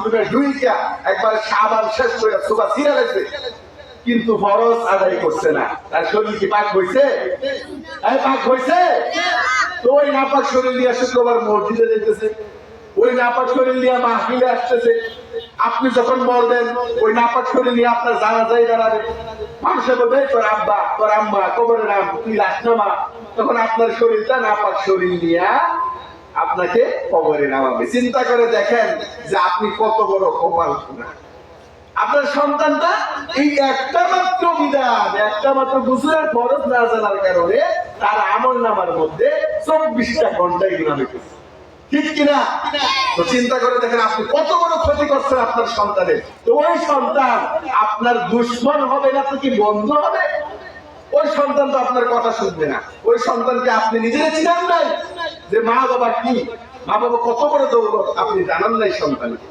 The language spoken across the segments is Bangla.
বাথরুমে ঢুইকা একবার সাবান শেষ করে সুবা ছিঁড়ে কিন্তু ফরজ আদায় করছে না। তার শরীর কি পাক হয়েছে এই পাক হয়েছে তো ওই নাপাক শরীর নিয়ে শুক্রবার মসজিদে যেতেছে ওই নাপাক শরীর নিয়ে মাহফিলে আসতেছে। আপনি যখন মরবেন ওই নাপাক শরীর নিয়ে আপনার জানা যায় দাঁড়াবে। মানুষে বলবে, "এই তোর আব্বা, তোর আম্মা, কবরের নাম তুই লাশ নামা তখন আপনার শরীরটা নাপাক শরীর নিয়ে আপনাকে কবরে নামাবে। চিন্তা করে দেখেন যে আপনি কত বড় কপাল আপনার সন্তানটা এই একটা মাত্র বিধান, একটা মাত্র গুজরের ফরজ না জানার কারণে তার আমল নামার মধ্যে চব্বিশটা ঘন্টায় গুণাবে ঠিক কিনা? তো চিন্তা করে দেখেন আপনি কত বড় ক্ষতি করছেন আপনার সন্তানের। তো ওই সন্তান আপনার দুশ্মন হবে না তো কি বন্ধু হবে? ওই সন্তান তো আপনার কথা শুনবে না। ওই সন্তানকে আপনি নিজেরা চিনান নাই? যে মা বাবা কি? মা বাবা কত বড় দৌলত? আপনি জানান নাই সন্তানকে।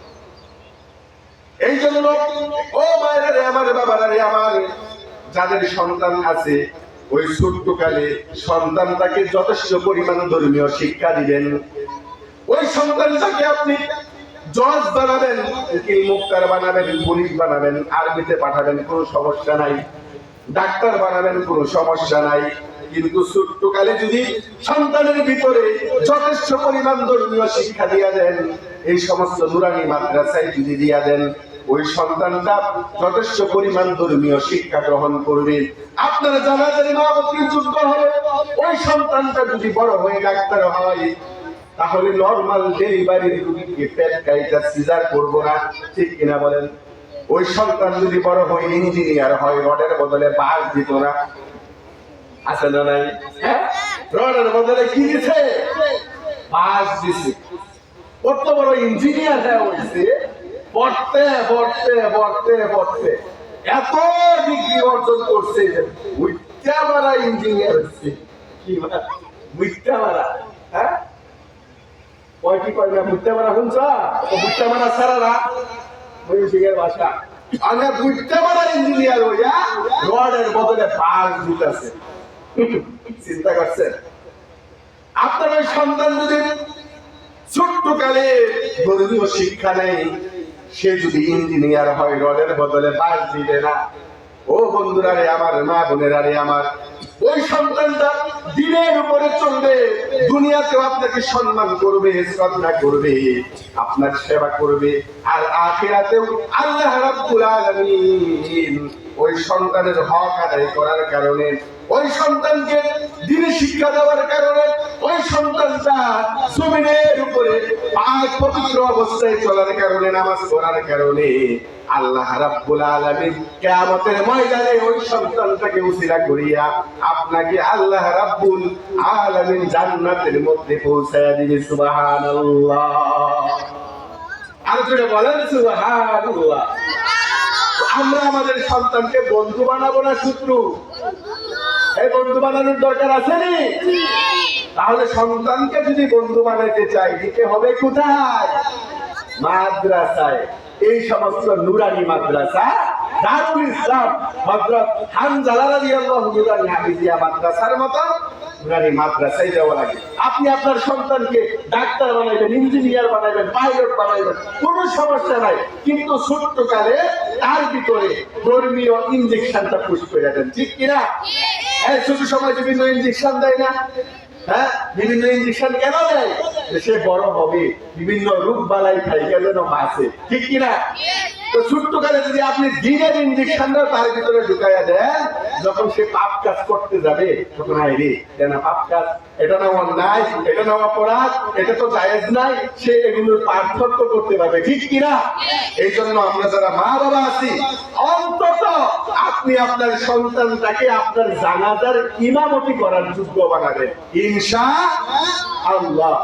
এই জন্য, ও মায়েরা আমার বাবারা রে, আমার যাদের সন্তান আছে, ওই ছোট্টকালে সন্তানটাকে যথেষ্ট পরিমাণ ধর্মীয় শিক্ষা দিবেন। ওই সন্তানটাকে আপনি জজ বানাবেন, উকিল মুক্তার বানাবেন, পুলিশ বানাবেন, আর্মিতে পাঠাবেন, কোনো সমস্যা নাই। ডাক্তার বানাবেন, কোনো সমস্যা নাই। কিন্তু ছোট্টকালে যদি সন্তানের ভিতরে যথেষ্ট পরিমাণ ধর্মীয় শিক্ষা দিয়া দেন, এই সমস্ত নুরানি মাদ্রাসায় যদি দিয়া দেন, ওই সন্তানটা যথেষ্ট পরিমাণ ধর্মীয় শিক্ষা গ্রহণ করবে। আপনারা জানাতেন মহাবতীর যোগ্য হবে ওই সন্তানটা যদি বড় হয়ে ডাক্তার হয়, তাহলে নর্মাল ডেলিভারির রুগীকে পেট কাইটা সিজার করব না, ঠিক কিনা বলেন? ওই সন্তান যদি বড় হয়, ইঞ্জিনিয়ার হয় রডের বদলে বাস দিত না আছে না নাই? হ্যাঁ? রডের কি দিছে? বাস দিছে। কত বড় ইঞ্জিনিয়ার হয়ে হয়েছে পড়তে পড়তে পড়তে পড়তে। এত ডিগ্রি অর্জন করছে যে মারা ইঞ্জিনিয়ার হচ্ছে। কি বুইটা মারা হ্যাঁ? কয়টি কয় না বুইটা মারা শুনছ? ও বুইটা মারা সারারা ময়ূর ভাষা আমি বুইটা মারা ইঞ্জিনিয়ার হইয়া রডের বদলে বাস দিতেছে। চিন্তা করছেন? আপনার সন্তান যদি ছোট্ট কালে ধর্মীয় শিক্ষা নেই, সে যদি ইঞ্জিনিয়ার হয়, রডের বদলে বাস দিবে না। ও বন্ধুরা রে, আমার মা বোনেরা রে, আমার, ওই সন্তানটা দিনের উপরে চলবে, দুনিয়াতেও আপনাকে সম্মান করবে, শ্রদ্ধা করবে, আপনার সেবা করবে, আর আখেরাতেও আল্লাহ রাব্বুল আলামিন ওই সন্তানের হক আদায় করার কারণে, ওই সন্তানকে দিনে শিক্ষা দেওয়ার কারণে, ওই সন্তানটা জমিনের উপরে পাঁচ পবিত্র অবস্থায় চলার কারণে, নামাজ পড়ার কারণে আল্লাহ রাব্বুল আলামিন কিয়ামতের ময়দানে ওই সন্তানটাকে উসিলা করিয়া আপনাকে আল্লাহ রাব্বুল আলামিন জান্নাতের মধ্যে পৌঁছায়া দিবে, সুবহানাল্লাহ। আর জোরে বলেন, সুবহানাল্লাহ। আমরা আমাদের সন্তানকে বন্ধু বানাবো না শত্রু? এই বন্ধু বানানোর দরকার আছে নি? তাহলে সন্তানকে যদি বন্ধু বানাইতে চাই দিতে হবে কোথায়? মাদ্রাসায়। এই সমস্ত নুরানি মাদ্রাসা, দারুল ইসলাম হযরত হানজালা রাদিয়াল্লাহু নুরানি হাফিজিয়া মাদ্রাসার মতো নুরানি মাদ্রাসায় দেওয়া লাগে আপনি আপনার সন্তানকে ডাক্তার বানাইবেন ইঞ্জিনিয়ার বানাইবেন পাইলট বানাইবেন কোনো সমস্যা নাই। কিন্তু ছোট্টকালে তার ভিতরে ধর্মীয় ইঞ্জেকশনটা পুশ করে দেন ঠিক কিনা? হ্যাঁ ছোট সময় বিভিন্ন ইঞ্জেকশন দেয় না? হ্যাঁ? বিভিন্ন ইঞ্জেকশন কেন দেয়? সে বড় হবে বিভিন্ন রোগ বালাই থাইকা যেন বাঁচে ঠিক কিনা? তো ছোট্টকালে যদি আপনি দিনের ইঞ্জেকশনটা তার ভিতরে ঢুকাইয়া দেন যখন সে পাপ কাজ করতে যাবে তখন আয় রে এটা না পাপ কাজ এটা না অন্যায় এটা না অপরাধ এটা তো জায়েজ নাই সে এগুলোর পার্থক্য করতে পারবে ঠিক কিনা? এই জন্য আমরা যারা মা বাবা আছি অন্তত আপনি আপনার সন্তানটাকে আপনার জানাজার ইমামতি করার যোগ্য বানাবেন। ইনশা আল্লাহ।